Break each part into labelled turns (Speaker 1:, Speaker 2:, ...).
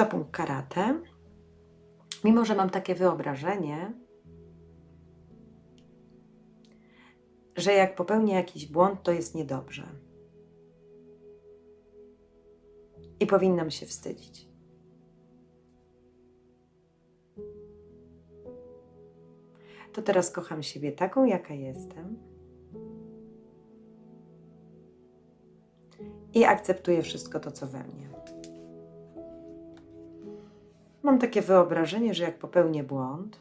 Speaker 1: To punkt karate. Mimo, że mam takie wyobrażenie, że jak popełnię jakiś błąd, to jest niedobrze. I powinnam się wstydzić. To teraz kocham siebie taką, jaka jestem. I akceptuję wszystko to, co we mnie. Mam takie wyobrażenie, że jak popełnię błąd,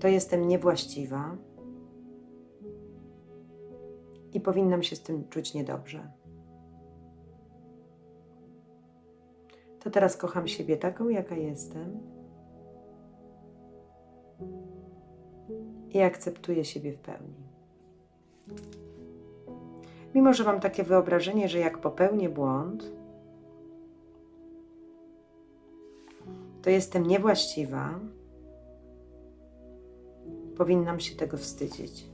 Speaker 1: to jestem niewłaściwa i powinnam się z tym czuć niedobrze. To teraz kocham siebie taką, jaka jestem i akceptuję siebie w pełni. Mimo, że mam takie wyobrażenie, że jak popełnię błąd, to jestem niewłaściwa, powinnam się tego wstydzić.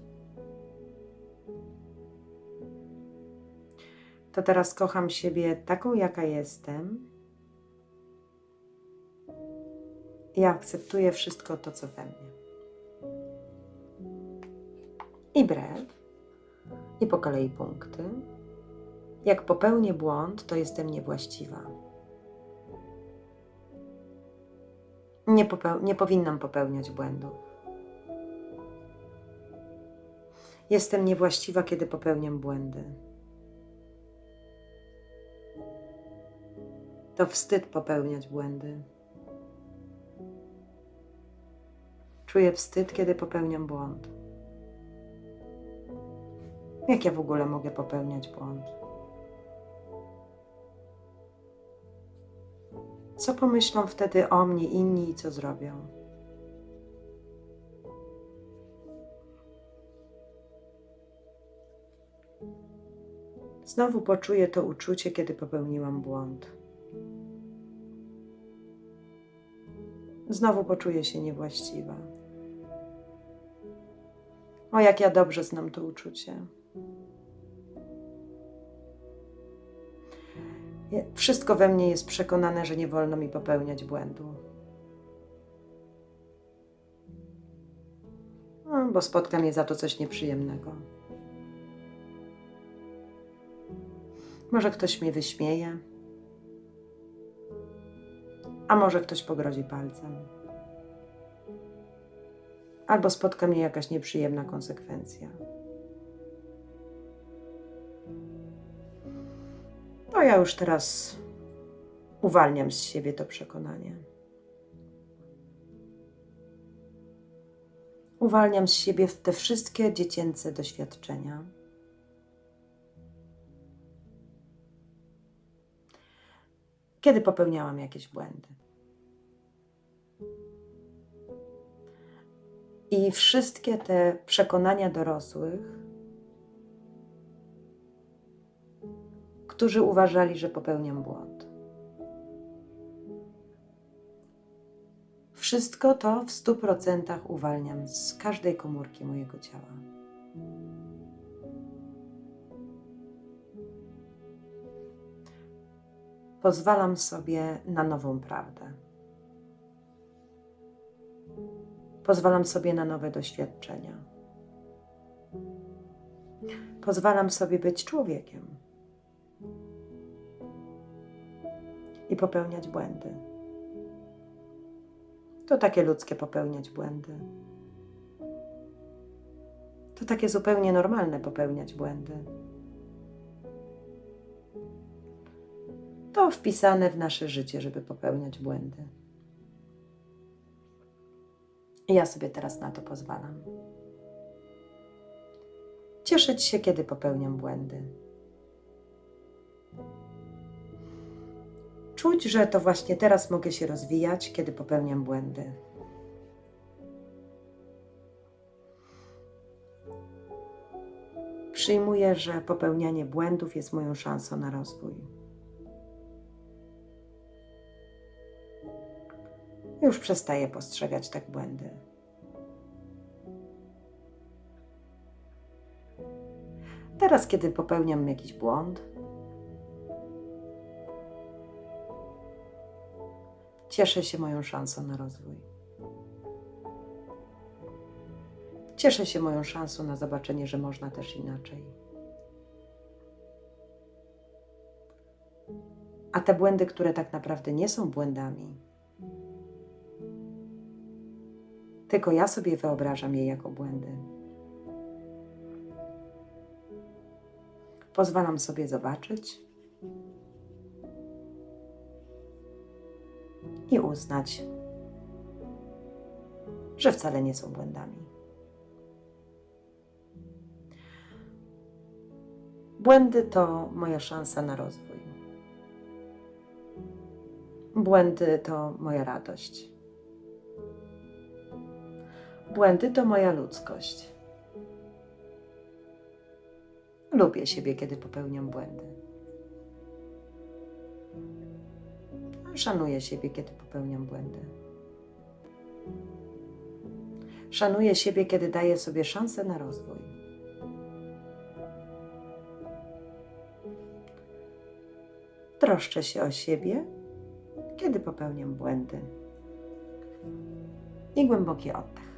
Speaker 1: To teraz kocham siebie taką, jaka jestem i akceptuję wszystko to, co we mnie. I brew. I po kolei punkty. Jak popełnię błąd, to jestem niewłaściwa. Nie, popeł- nie powinnam popełniać błędów. Jestem niewłaściwa, kiedy popełniam błędy. To wstyd popełniać błędy. Czuję wstyd, kiedy popełniam błąd. Jak ja w ogóle mogę popełniać błąd? Co pomyślą wtedy o mnie inni i co zrobią? Znowu poczuję to uczucie, kiedy popełniłam błąd. Znowu poczuję się niewłaściwa. O, jak ja dobrze znam to uczucie. Wszystko we mnie jest przekonane, że nie wolno mi popełniać błędu. No, bo spotka mnie za to coś nieprzyjemnego. Może ktoś mnie wyśmieje, a może ktoś pogrodzi palcem. Albo spotka mnie jakaś nieprzyjemna konsekwencja. To ja już teraz uwalniam z siebie to przekonanie. Uwalniam z siebie te wszystkie dziecięce doświadczenia. Kiedy popełniałam jakieś błędy. I wszystkie te przekonania dorosłych, którzy uważali, że popełniam błąd. Wszystko to w stu procentach uwalniam z każdej komórki mojego ciała. Pozwalam sobie na nową prawdę. Pozwalam sobie na nowe doświadczenia. Pozwalam sobie być człowiekiem i popełniać błędy. To takie ludzkie popełniać błędy. To takie zupełnie normalne popełniać błędy. To wpisane w nasze życie, żeby popełniać błędy. I ja sobie teraz na to pozwalam. Cieszyć się, kiedy popełniam błędy. Czuć, że to właśnie teraz mogę się rozwijać, kiedy popełniam błędy. Przyjmuję, że popełnianie błędów jest moją szansą na rozwój. Już przestaję postrzegać tak błędy. Teraz, kiedy popełniam jakiś błąd, Cieszę się moją szansą na rozwój. Cieszę się moją szansą na zobaczenie, że można też inaczej. A te błędy, które tak naprawdę nie są błędami, tylko ja sobie wyobrażam je jako błędy. Pozwalam sobie zobaczyć i uznać, że wcale nie są błędami. Błędy to moja szansa na rozwój. Błędy to moja radość. Błędy to moja ludzkość. Lubię siebie, kiedy popełniam błędy. Szanuję siebie, kiedy popełniam błędy. Szanuję siebie, kiedy daję sobie szansę na rozwój. Troszczę się o siebie, kiedy popełniam błędy. I głęboki oddech.